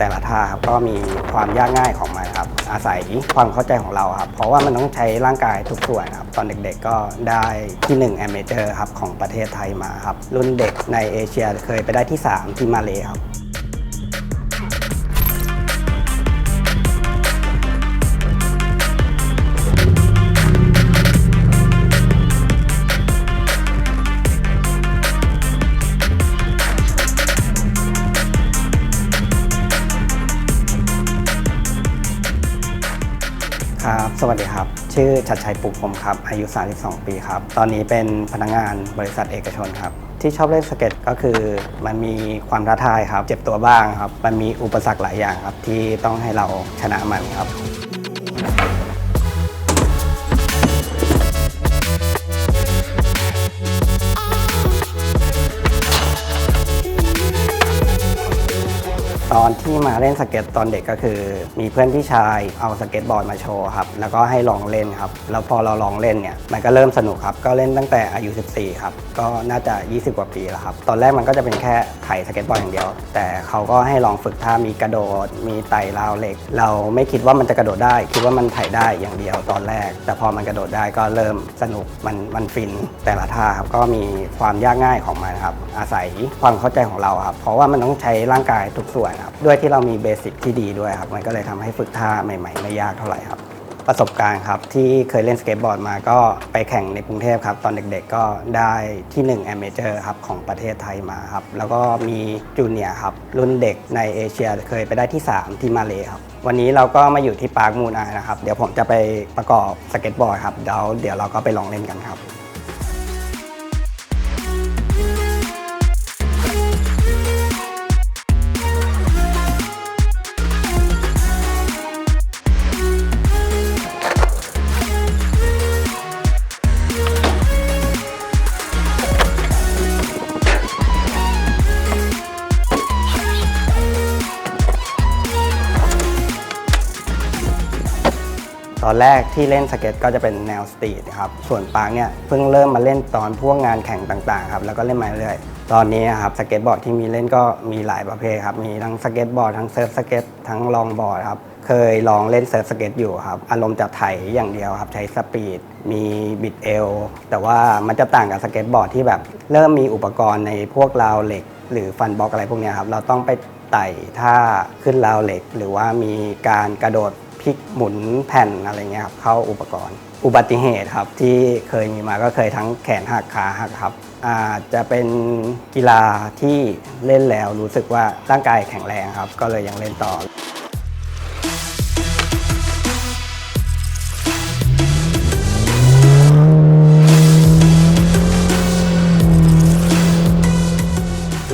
แต่ละท่าครับก็มีความยากง่ายของมันครับ อาศัยความเข้าใจของเราครับ เพราะว่ามันต้องใช้ร่างกายทุกส่วนครับ ตอนเด็กๆก็ได้ที่1 a m a t e u r ครับของประเทศไทยมาครับ รุ่นเด็กในเอเชียเคยไปได้ที่ 3 ที่มาเลครับครับ สวัสดีครับ ชื่อชัดชัยปุกพรมครับ อายุ 32 ปีครับ ตอนนี้เป็นพนักงานบริษัทเอกชนครับ ที่ชอบเล่นสเก็ตก็คือมันมีความท้าทายครับ เจ็บตัวบ้างครับ มันมีอุปสรรคหลายอย่างครับ ที่ต้องให้เราชนะมันครับ ตอนที่มาเล่นสเก็ตตอนเด็กก็คือ มีเพื่อนพี่ชายเอาสเก็ตบอร์ดมาโชว์ครับแล้วก็ให้ลองเล่นครับแล้วพอเราลองเล่นเนี่ยมันก็เริ่มสนุกครับก็เล่นตั้งแต่อายุ 14 ครับ ก็น่าจะ 20 กว่าปีแล้วครับ ตอนแรกมันก็จะเป็นแค่ไถสเก็ตบอร์ดอย่างเดียว แต่เขาก็ให้ลองฝึกท่ามีกระโดด มีไต่ราวเหล็ก เราไม่คิดว่ามันจะกระโดดได้ คิดว่ามันไถได้อย่างเดียวตอนแรก แต่พอมันกระโดดได้ก็เริ่มสนุกมันมันฟินแต่ละท่าครับก็มีความยากง่ายของมันครับอาศัยความเข้าใจของเราครับเพราะว่ามันต้องใช้ร่างกายทุกส่วนครับด้วยที่เรามีเบสิกที่ดีด้วยครับมันก็เลยทำให้ฝึกท่าใหม่ๆ ไม่ยากเท่าไหร่ครับ ประสบการณ์ครับที่เคยเล่นสเก็ตบอร์ดมาก็ไปแข่งในกรุงเทพครับ ตอนเด็กๆก็ได้ที่1 a m a t e u r ครับของประเทศไทยมาครับ แล้วก็มีจูเนียร์ครับ รุ่นเด็กในเอเชียเคยไปได้ที่ 3 ที่มาเลครับวันนี้เราก็มาอยู่ที่ปาร์คมูนไอนะครับ เดี๋ยวผมจะไปประกอบสเก็ตบอร์ดครับเดี๋ยวเดี๋ยวเราก็ไปลองเล่นกันครับ ตอนแรกที่เล่นสเก็ตก็จะเป็นแนวสตรีทครับ ส่วนปาร์คเนี่ยเพิ่งเริ่มมาเล่นตอนพวกงานแข่งต่างๆครับ แล้วก็เล่นมาเรื่อยๆตอนนี้ครับสเก็ตบอร์ดที่มีเล่นก็มีหลายประเภทครับ มีทั้งสเก็ตบอร์ดทั้งเซิร์ฟสเก็ตทั้งลองบอร์ดครับ เคยลองเล่นเซิร์ฟสเก็ตอยู่ครับ อารมณ์จะไถอย่างเดียวครับ ใช้สปีด มีบิดเอวแต่ว่ามันจะต่างกับสเก็ตบอร์ดที่แบบเริ่มมีอุปกรณ์ในพวกราวเหล็ก หรือฟันบล็อกอะไรพวกนี้ครับ เราต้องไปไต่ท่าขึ้นราวเหล็ก หรือว่ามีการกระโดด ลิกหมุนแผ่นอะไรเงี้ยครับเข้าอุปกรณ์ อุบัติเหตุครับที่เคยมีมาก็เคยทั้งแขนหักขาหักครับอาจจะเป็นกีฬาที่เล่นแล้วรู้สึกว่าร่างกายแข็งแรงครับ ก็เลยยังเล่นต่อ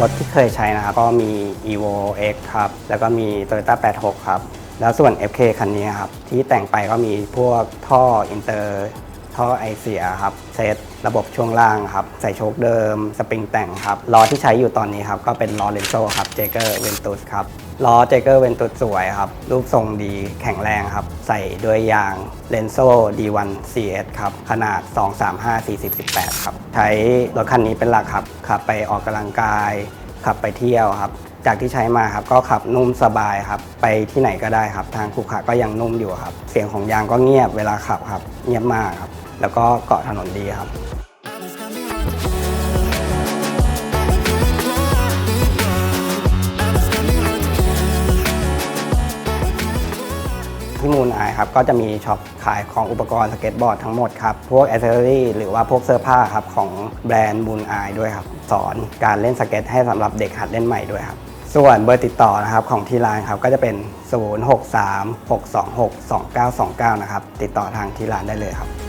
รถที่เคยใช้นะครับก็มี evo x ครับ แล้วก็มี toyota 86 ครับ แล้วส่วน FK คันนี้ครับที่แต่งไปก็มีพวกท่ออินเตอร์ท่อไอเสียครับเซตระบบช่วงล่างครับใส่โชคเดิม สปริงแต่งครับล้อที่ใช้อยู่ตอนนี้ครับก็เป็นล้อเลนโซครับเจเกอร์เวนตุสครับล้อเจเกอร์เวนตุสสวยครับรูปทรงดีแข็งแรงครับใส่ด้วยยางเลนโซ D1 CS ครับขนาด 235 40 18 ครับ ใช้รถคันนี้เป็นหลักครับขับไปออกกำลังกายขับไปเที่ยวครับ จากที่ใช้มาครับก็ขับนุ่มสบายครับ ไปที่ไหนก็ได้ครับ ทางขรุขระก็ยังนุ่มอยู่ครับ เสียงของยางก็เงียบเวลาขับครับ เงียบมากครับ แล้วก็เกาะถนนดีครับ ที่มูลไอครับ ก็จะมีช็อปขายของอุปกรณ์สเก็ตบอร์ดทั้งหมดครับ พวกอ c เซอรี่หรือว่าพวกเสื้อผ้าครับ ของแบรนด์มูลไอด้วยครับ สอนการเล่นสเก็ตให้สำหรับเด็กหัดเล่นใหม่ด้วยครับ ส่วนเบอร์ติดต่อนะครับของที่ร้านครับก็จะเป็น 0636262929 นะครับ ติดต่อทางที่ร้านได้เลยครับ